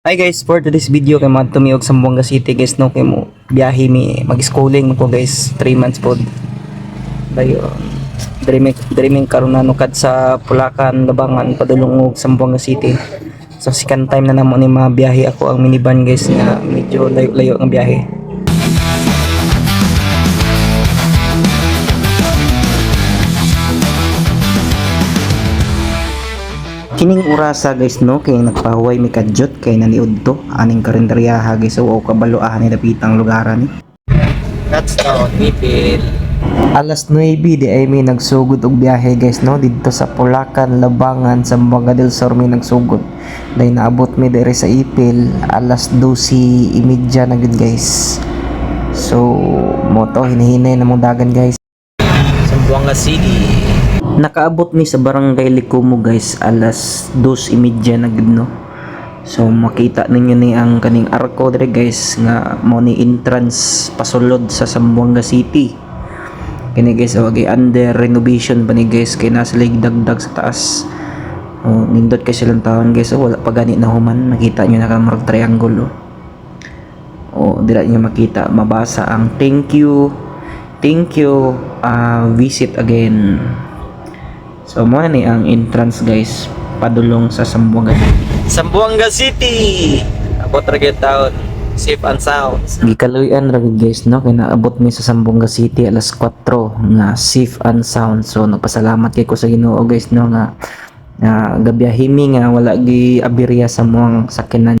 Hi guys, for today's video kay mga tumiog sa Buanga City guys no kay mo biyahe mi mag-schooling ko guys 3 months pod. Dayo dreaming dreaming karon na nukad sa Pulacan, Labangan padulong og sa Buanga City. So second time na namo ni mabiyahe ako ang minivan guys nga medyo layo-layo ang biyahe. Kining urasa guys no kay nagpahuway mi kadyot kay naniud to aning karinderyaha guys so wow kabaloahan ni dapitang lugaran ni. That's down Mipil. Alas 9 di ay may nagsugod og biyahe guys no didto sa Pulacan, Labangan, Zamboanga del Sur may nagsugod. Dahil naabot mi dere sa Ipil alas 12:30 na gud guys. So mo to hinihinay na mong dagan guys. Zamboanga City. Nakaabot mi sa barangay Likumo guys alas 2:30 na gud no. So makita ninyo ni ang kaning arko dire guys nga mo ni entrance pasulod sa Zamboanga City. Kini guys oh, wagi under renovation pa ni guys kay nasa lig dagdag sa taas. Oh, nindot kay silang taon guys oh, wala pa gani na human nakita nyo na kamurag triangle oh. Oh, dira niyo makita mabasa ang thank you thank you ah, visit again So mo ni ang entrance guys padulong sa Sambuanga City. Sambuanga City. Abot ra gyud taon. Safe and sound. Gikaluyan ra gyud guys no kay naabot mi sa Sambuanga City alas 4 nga safe and sound. So nagpasalamat kay ko sa Ginoo guys no nga nga gabiyahimi nga wala gi aberya sa muang sakinan